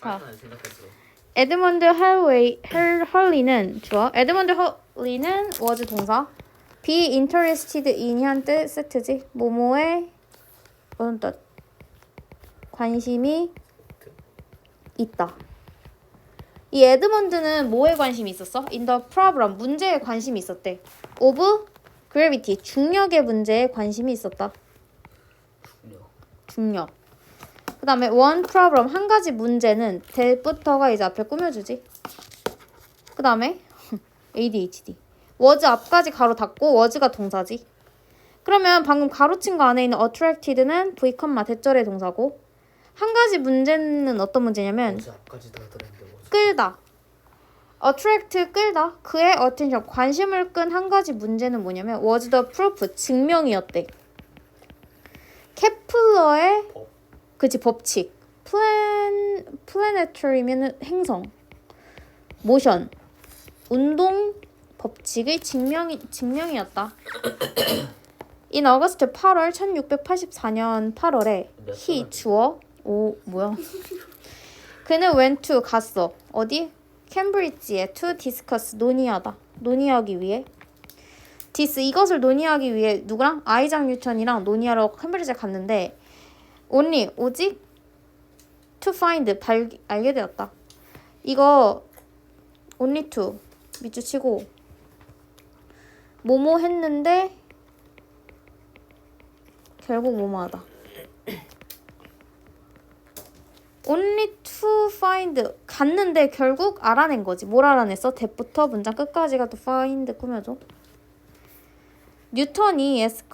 빨리 생각했어. 에드먼드 헐웨이 헐 헐리는 주어. 에드먼드 헐리는 was 동사. be interested in이한 뜻 세트지. 모모에 어떤 뜻? 관심이 있다. 이 에드먼드는 뭐에 관심이 있었어? In the problem 문제에 관심이 있었대. Of gravity 중력의 문제에 관심이 있었다. 중력. 중력. 그 다음에 one problem 한 가지 문제는 대부터가 이제 앞에 꾸며주지. 그 다음에 ADHD. was 앞까지 가로 닫고 was가 동사지. 그러면 방금 가로친 거 안에 있는 attracted는 V, 대절의 동사고 한 가지 문제는 어떤 문제냐면. 끌다. attract 끌다. 그의 attention 관심을 끈 한 가지 문제는 뭐냐면 was the proof 증명이었대. 케플러의 법. 그치 법칙. 플랜 플래네터리면 행성. 모션. 운동 법칙의 증명이 증명이었다. In August 8월 1684년 8월에 몇 he? 주어 오 뭐야? 그는 went to 갔어. 어디? 캠브리지에 to discuss 논의하다. 논의하기 위해. 디스 이것을 논의하기 위해 누구랑 아이작 뉴턴이랑 논의하러 캠브리지에 갔는데 only 오직 to find 발 알게 되었다. 이거 only to 밑줄 치고 뭐뭐 했는데 결국 뭐뭐하다. only to find 갔는데 결국 알아낸 거지. 뭘 알아냈어? 대부터 문장 끝까지가 또 find 꾸며줘. 뉴턴이 s,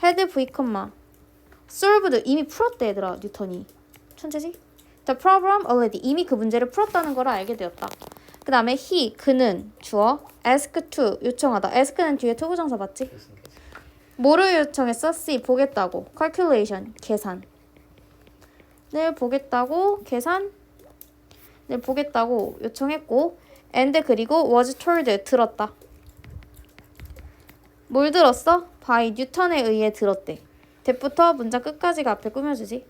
헤드 v, solved 이미 풀었대 얘들아 뉴턴이. 천재지? The problem already 이미 그 문제를 풀었다는 걸 알게 되었다. 그 다음에 he 그는 주어 ask to 요청하다. ask는 뒤에 투부정사 맞지? 무슨 게? 뭐를 요청했어? C 보겠다고. calculation 계산. 늘 보겠다고 계산. 늘 보겠다고 요청했고 and 그리고 was told 들었다. 뭘 들었어? by 뉴턴에 의해 들었대. 대부터 문장 끝까지가 앞에 꾸며주지.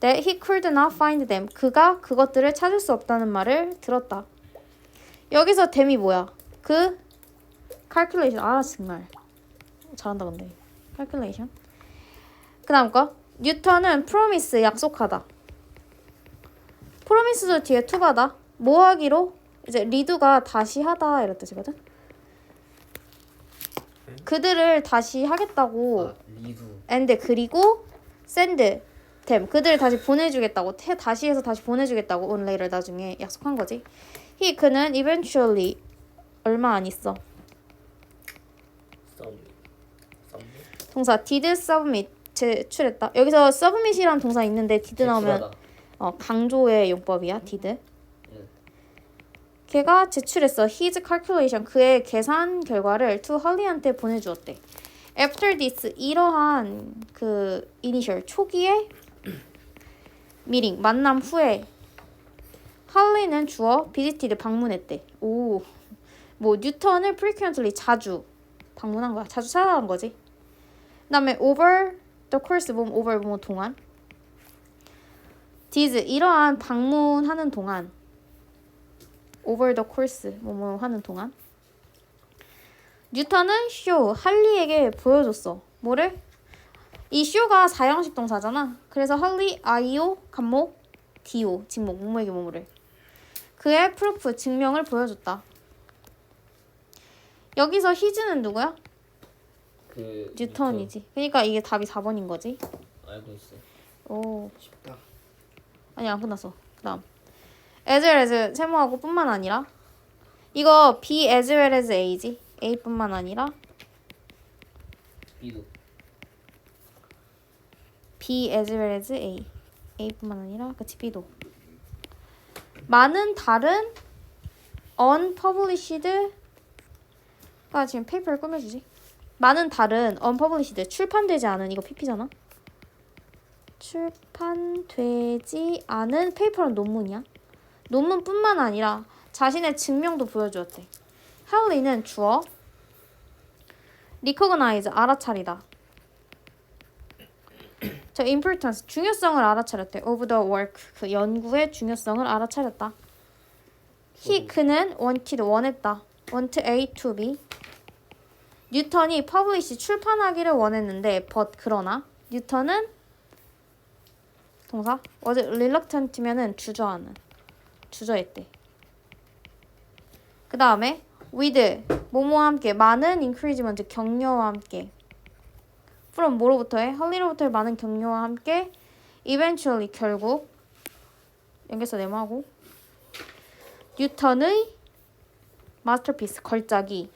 That he could not find them. 그가 그것들을 찾을 수 없다는 말을 들었다. 여기서 them이 뭐야? 그 calculation. 아 정말. 잘한다 근데 calculation 그 다음 거 뉴턴은 promise 약속하다 promise도 뒤에 받아 뭐 하기로 이제 리드가 다시 하다 이런 뜻이거든 그들을 다시 하겠다고 아 리두. and 그리고 send them 그들을 다시 보내주겠다고 태, 다시 해서 다시 보내주겠다고 on later 나중에 약속한 거지 he 그는 eventually 얼마 안 있어 썸. 썸. 동사 did submit 제출했다. 여기서 submit이란 동사 있는데 did 나오면 어, 강조의 용법이야. did. 응. 걔가 제출했어. his calculation 그의 계산 결과를 to 헐리한테 보내주었대. After this 이러한 그 initial 초기의 meeting 만남 후에 할리는 주어 visited 방문했대. 오, 뭐 뉴턴을 frequently 자주 방문한 거야. 자주 찾아간 거지. 그다음에 over the course 보면 over 뭐 동안 did 이러한 방문하는 동안 over the course 뭐뭐 하는 동안 뉴턴은 쇼 할리에게 보여줬어. 뭐를? 이 쇼가 사형식 동사잖아. 그래서 할리 아이오 간목 디오 직목 뭐뭐에게 뭐뭐를 그의 프루프 증명을 보여줬다. 여기서 히즈는 누구야? 그 뉴턴이지. 그러니까 이게 답이 4번인 거지. 알고 있어. 오, 쉽다. 아니 안 끝났어. 그다음 as well as 세모하고 뿐만 아니라 이거 B as well as A지. A뿐만 아니라 비도. B as well as A. A뿐만 아니라 그치 B도. 많은 다른 unpublished가 지금 페이퍼를 꾸며주지. 많은 다른 unpublished 출판되지 않은 이거 PP잖아. 출판되지 않은 페이퍼는 논문이야. 논문뿐만 아니라 자신의 증명도 보여주었대. 할리는 주어 recognize 알아차리다. The importance 중요성을 알아차렸대. Of the work 그 연구의 중요성을 알아차렸다. He 그는 wanted 원했다. Want A to B. 뉴턴이 publish 출판하기를 원했는데 but 그러나 뉴턴은 동사 was reluctant면은 주저하는 주저했대. 그 다음에 with 뭐뭐와 함께 많은 encouragement 격려와 함께 from 뭐로부터 해? 할리로부터의 많은 격려와 함께 eventually 결국 연결서 네모하고 뉴턴의 마스터피스 걸작이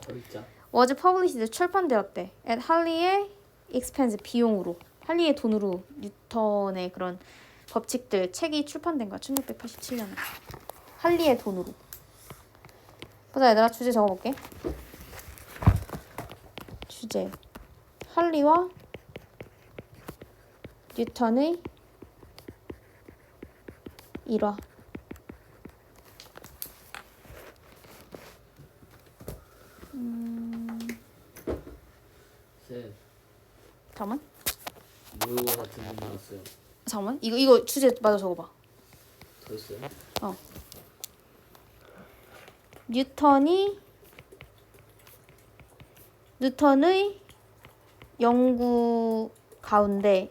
절자. was published 출판되었대. at 할리의 expense 비용으로 할리의 돈으로 뉴턴의 그런 법칙들 책이 출판된 거야 1687년에. 할리의 돈으로. 보자 얘들아 주제 적어볼게. 주제. 할리와 뉴턴의 일화. 셋. 잠깐만. 모의고사 두분 나왔어요. 잠깐만 이거 이거 주제 맞아 적어봐 더 있어요? 뉴턴이 뉴턴의 연구 가운데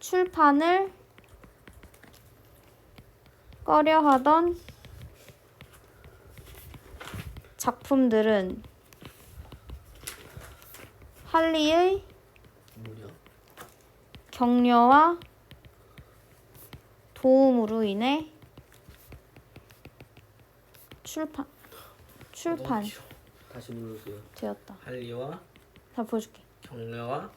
출판을 꺼려하던 작품들은 할리의? 격려와 도움으로 인해 출판 출판 다시 눌러주세요. 되었다. 할리와 다 보여줄게. 격려와